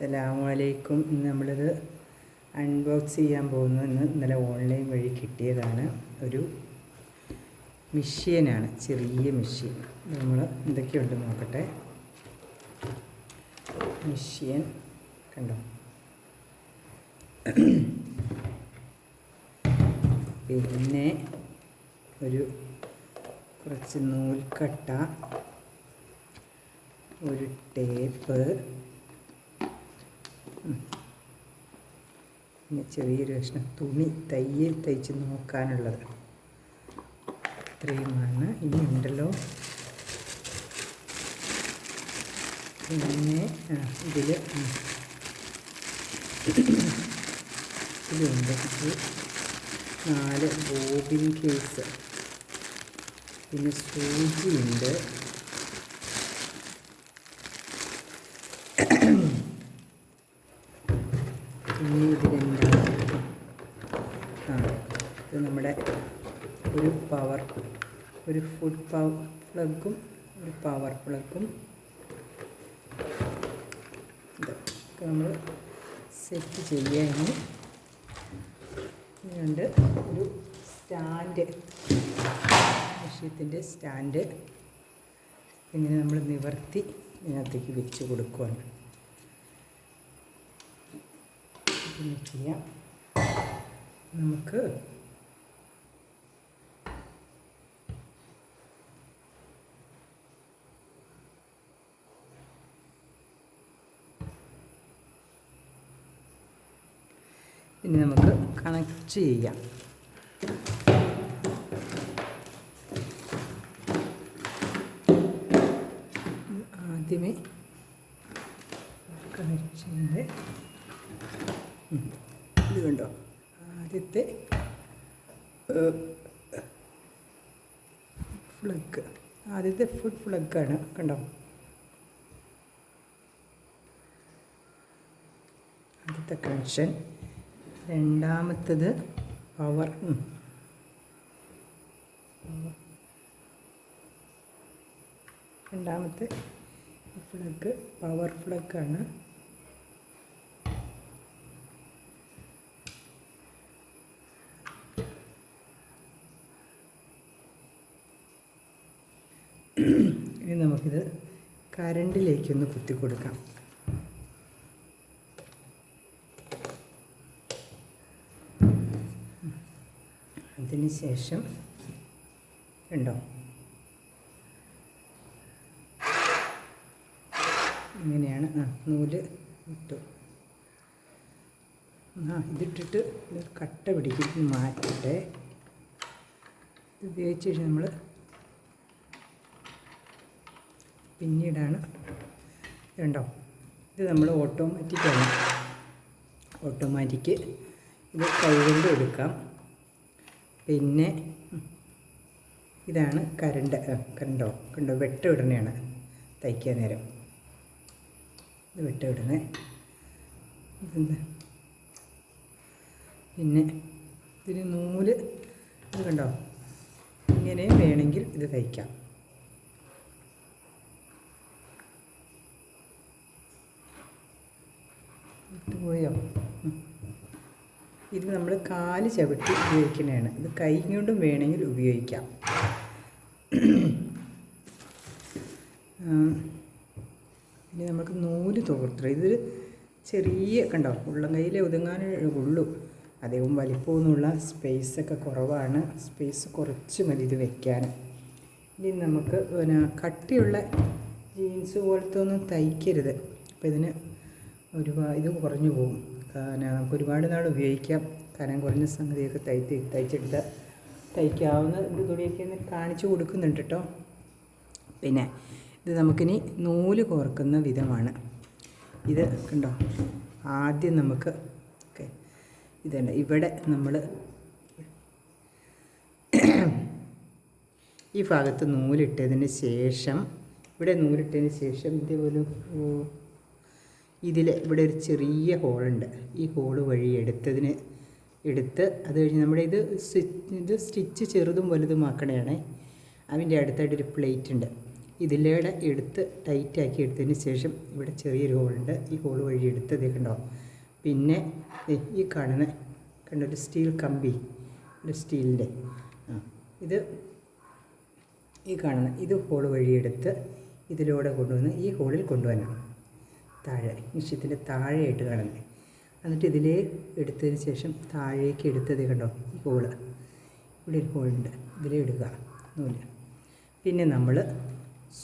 അസ്സലാമലൈക്കും. ഇന്ന് നമ്മളിത് അൺബോക്സ് ചെയ്യാൻ പോകുന്നു. ഇന്ന് ഇന്നലെ ഓൺലൈൻ വഴി കിട്ടിയതാണ് ഒരു മിഷ്യനാണ്. ചെറിയ മിഷ്യൻ. നമ്മൾ എന്തൊക്കെയുണ്ട് നോക്കട്ടെ. മിഷ്യൻ. കണ്ടോ? പിന്നെ ഒരു കുറച്ച് നൂൽക്കട്ട ഒരു ടേപ്പ് പിന്നെ ചെറിയൊരു കഷ്ണം തുണി തയ്യൽ തയ്ച്ച് നോക്കാനുള്ളത്. ഇത്രയുമാണ് ഇനി ഉണ്ടല്ലോ. പിന്നെ ഇതിൽ ഇതിലുണ്ട്. ഇത് നാല് ബോബിൻ കേസ് പിന്നെ സൂചിയുണ്ട് പിന്നെ ഇതിലെന്താണ് ആ ഇത് നമ്മുടെ ഒരു പവർ ഒരു പവർ പ്ലഗും ഒരു പവർ പ്ലഗും ഇതൊക്കെ നമ്മൾ സെറ്റ് ചെയ്യാൻ ഇതുണ്ട് ഒരു സ്റ്റാൻഡ് വിഷയത്തിന്റെ സ്റ്റാൻഡ് ഇങ്ങനെ നമ്മൾ നിവർത്തി ഇതിനകത്തേക്ക് വെച്ച് കൊടുക്കുകയാണ് ചെയ്യാം. നമുക്ക് ഇനി നമുക്ക് കണക്ട് ചെയ്യാം. ആദ്യമേ കണക്ഷന്റെ ഇത് കണ്ടോ? ആദ്യത്തെ ഫ്ലഗ് ആദ്യത്തെ ഫുഡ് ഫ്ലഗാണ് കണ്ടോ? ആദ്യത്തെ കണക്ഷൻ രണ്ടാമത്തത് പവർ രണ്ടാമത്തെ ഫ്ലഗ് പവർ ഫ്ലഗാണ് ഇനി നമുക്കിത് കരണ്ടിലേക്കൊന്ന് കുത്തി കൊടുക്കാം ശേഷം ഉണ്ടോ ഇങ്ങനെയാണ്. ആ നൂൽ ഇട്ടു. ആ ഇതിട്ടിട്ട് കട്ട പിടിക്കും. മാറ്റട്ടെ. ഇത് ഉപയോഗിച്ച് കഴിഞ്ഞാൽ നമ്മൾ പിന്നീടാണ്. ഇതുണ്ടോ ഇത് നമ്മൾ ഓട്ടോമാറ്റിക്കാണ് ഓട്ടോമാറ്റിക്ക് ഇത് കൈകൊണ്ട് എടുക്കാം. പിന്നെ ഇതാണ് കരണ്ട്. കണ്ടോ? കണ്ടോ? വെട്ടമിടണയാണ് തയ്ക്കാൻ നേരം. ഇത് വെട്ടമിടണേ ഇതെന്താ? പിന്നെ ഇതിന് നൂൽ ഇത് കണ്ടോ? ഇങ്ങനെ വേണമെങ്കിൽ ഇത് തയ്ക്കാം. വിട്ടുപോയോ? ഇത് നമ്മൾ കാൽ ചവിട്ടി ഉപയോഗിക്കുന്നതാണ്. ഇത് കൈ കൊണ്ടും വേണമെങ്കിൽ ഉപയോഗിക്കാം. ഇനി നമുക്ക് നൂൽ തോർത്തിട്ട് ഇത് ചെറിയ കണ്ടോ ഉള്ളം കയ്യിൽ ഒതുങ്ങാനേ ഉള്ളൂ. അധികം വലിപ്പമൊന്നുമുള്ള സ്പേസൊക്കെ കുറവാണ്. സ്പേസ് കുറച്ച് മതി ഇത് വെക്കാൻ. ഇനി നമുക്ക് പിന്നെ കട്ടിയുള്ള ജീൻസ് പോലത്തെ ഒന്നും തയ്ക്കരുത്. അപ്പോൾ ഇതിന് ഒരുപാട് ഇത് കുറഞ്ഞു പോകും. കാരണം നമുക്ക് ഒരുപാട് നാൾ ഉപയോഗിക്കാം. കനം കുറഞ്ഞ സംഗതിയൊക്കെ തയ്ത്ത് തയ്ച്ചെടുത്ത് തയ്ക്കാവുന്ന ഒരു തുണിയൊക്കെ കാണിച്ചു കൊടുക്കുന്നുണ്ട് കേട്ടോ പിന്നെ ഇത് നമുക്കിനി നൂൽ കോർക്കുന്ന വിധമാണ്. ഇത് കണ്ടോ? ആദ്യം നമുക്ക് ഓക്കെ. ഇതുണ്ട് ഇവിടെ നമ്മൾ ഈ ഭാഗത്ത് നൂലിട്ടതിന് ശേഷം ഇവിടെ നൂലിട്ടതിന് ശേഷം ഇതേപോലെ ഇതിൽ ഇവിടെ ഒരു ചെറിയ ഹോളുണ്ട്. ഈ ഹോൾ വഴി എടുത്തതിന് എടുത്ത് അത് കഴിഞ്ഞ് നമ്മുടെ ഇത് ഇത് സ്റ്റിച്ച് ചെറുതും വലുതും ആക്കണേ അതിന്റെ അടുത്തായിട്ടൊരു പ്ലേറ്റ് ഉണ്ട് ഇതിലൂടെ എടുത്ത് ടൈറ്റാക്കി എടുത്തതിന് ശേഷം ഇവിടെ ചെറിയൊരു ഹോളുണ്ട്. ഈ ഹോൾ വഴി എടുത്തത് കണ്ടോ? പിന്നെ ഈ കാണുന്ന കണ്ടോ? ഒരു സ്റ്റീൽ കമ്പി. ഒരു സ്റ്റീലിന്റെ. ആ ഇത് ഈ കാണുന്ന ഇത് ഹോൾ വഴി എടുത്ത് ഇതിലൂടെ കൊണ്ടുവന്ന് ഈ ഹോളിൽ കൊണ്ടുവരണം. താഴെ നിശ്ചയത്തിന്റെ താഴെയായിട്ട് കാണുന്നത് എന്നിട്ട് ഇതിൽ എടുത്തതിന് ശേഷം താഴേക്ക് എടുത്തത് കണ്ടോ? ഈ ഹോൾ ഇവിടെ ഒരു ഹോളുണ്ട് ഇതിൽ എടുക്കുക നൂൽ. പിന്നെ നമ്മൾ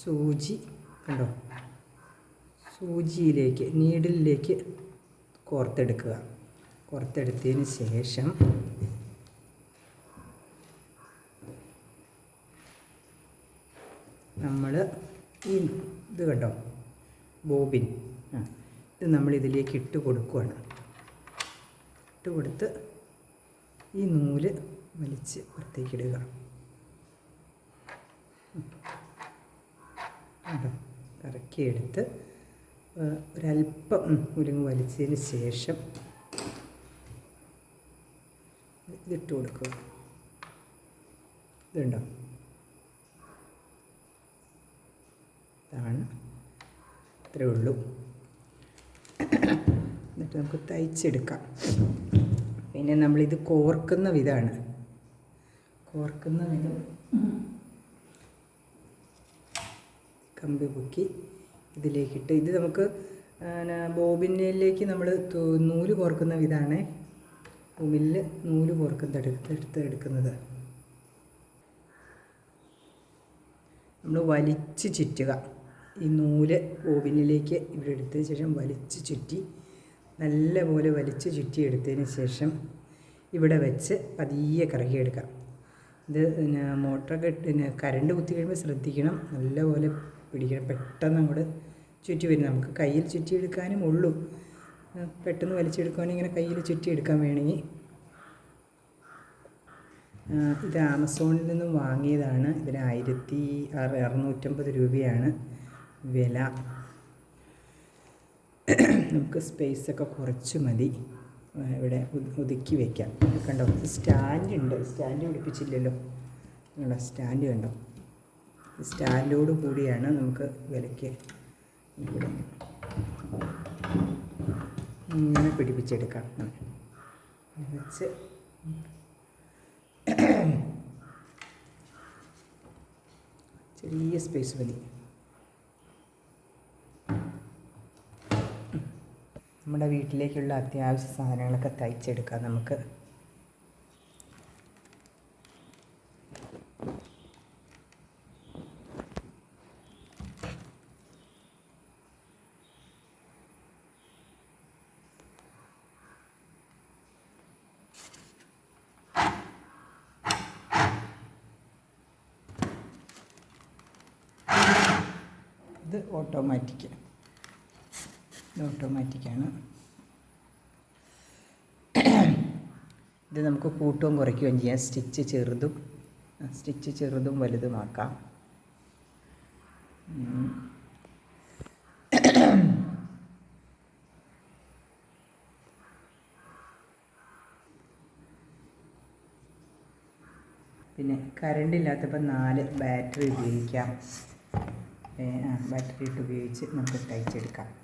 സൂചി കണ്ടോ? സൂചിയിലേക്ക് നീഡിലേക്ക് കോർത്തെടുക്കുക. കോർത്തെടുത്തതിന് ശേഷം നമ്മൾ ഈ ഇത് കണ്ടോ? ബോബിൻ. ഇത് നമ്മൾ ഇതിലേക്ക് ഇട്ട് കൊടുക്കുകയാണ് ഇട്ട് കൊടുത്ത് ഈ നൂൽ വലിച്ച് പുറത്തേക്ക് ഇടുക കണ്ടോ കറക്കിയെടുത്ത് ഒരല്പം ഉലുങ്ങ് വലിച്ചതിന് ശേഷം ഇതിട്ട് കൊടുക്കുക. ഇതുണ്ടോ? ഇതാണ്. ഇത്രയേ ഉള്ളൂ. എന്നിട്ട് നമുക്ക് തയ്ച്ചെടുക്കാം. പിന്നെ നമ്മളിത് കോർക്കുന്ന വിധമാണ് കോർക്കുന്ന വിധം കമ്പി പൊക്കി ഇതിലേക്കിട്ട് ഇത് നമുക്ക് ബോബിനിലേക്ക് നമ്മൾ നൂൽ കോർക്കുന്ന വിധമാണ് ബോബിനിൽ നൂൽ കോർക്കുന്ന എടുത്ത് എടുക്കുന്നത്. നമ്മൾ വലിച്ച് ചുറ്റുക. ഈ നൂൽ ബോബിനിലേക്ക് ഇവിടെ എടുത്തതിന് ശേഷം വലിച്ച് ചുറ്റി നല്ലപോലെ വലിച്ച് ചുറ്റി എടുത്തതിന് ശേഷം ഇവിടെ വെച്ച് പതിയെ കറക്കിയെടുക്കാം ഇത് പിന്നെ മോട്ടറൊക്കെ പിന്നെ കറണ്ട് കുത്തി കഴിയുമ്പോൾ ശ്രദ്ധിക്കണം. നല്ലപോലെ പിടിക്കണം. പെട്ടെന്ന് അങ്ങോട്ട് ചുറ്റി വരും. നമുക്ക് കയ്യിൽ ചുറ്റിയെടുക്കാനും ഉള്ളൂ. പെട്ടെന്ന് വലിച്ചെടുക്കുവാണെങ്കിൽ ഇങ്ങനെ കയ്യിൽ ചുറ്റിയെടുക്കാൻ വേണമെങ്കിൽ. ഇത് ആമസോണിൽ നിന്നും വാങ്ങിയതാണ്. ഇതിന് ആയിരത്തി അറ അറുന്നൂറ്റമ്പത് രൂപയാണ്. വില. നമുക്ക് സ്പേസൊക്കെ കുറച്ച് മതി. ഇവിടെ ഒതു- ഒതുക്കി വയ്ക്കാം കണ്ടോ? സ്റ്റാൻഡ് ഉണ്ട്. സ്റ്റാൻഡ് പിടിപ്പിച്ചില്ലല്ലോ. കണ്ടോ? സ്റ്റാൻഡ് കണ്ടോ? സ്റ്റാൻഡോട് കൂടിയാണ് നമുക്ക് വിലയ്ക്ക് ഇവിടെ ഇങ്ങനെ പിടിപ്പിച്ചെടുക്കാം. വെച്ച്. ചെറിയ സ്പേസ് മതി. നമ്മുടെ വീട്ടിലേക്കുള്ള അത്യാവശ്യ സാധനങ്ങളൊക്കെ തയ്ച്ചെടുക്കാം നമുക്ക്. ഇത് ഓട്ടോമാറ്റിക് ഓട്ടോമാറ്റിക്കാണ് ഇത് നമുക്ക് കൂട്ടവും കുറയ്ക്കുകയും ചെയ്യാം. സ്റ്റിച്ച് ചെറുതും സ്റ്റിച്ച് ചെറുതും വലുതുമാക്കാം. പിന്നെ കറണ്ട് ഇല്ലാത്തപ്പോൾ നാല് ബാറ്ററി ഉപയോഗിക്കാം. ബാറ്ററി ഇട്ട് ഉപയോഗിച്ച് നമുക്ക് തയ്ച്ചെടുക്കാം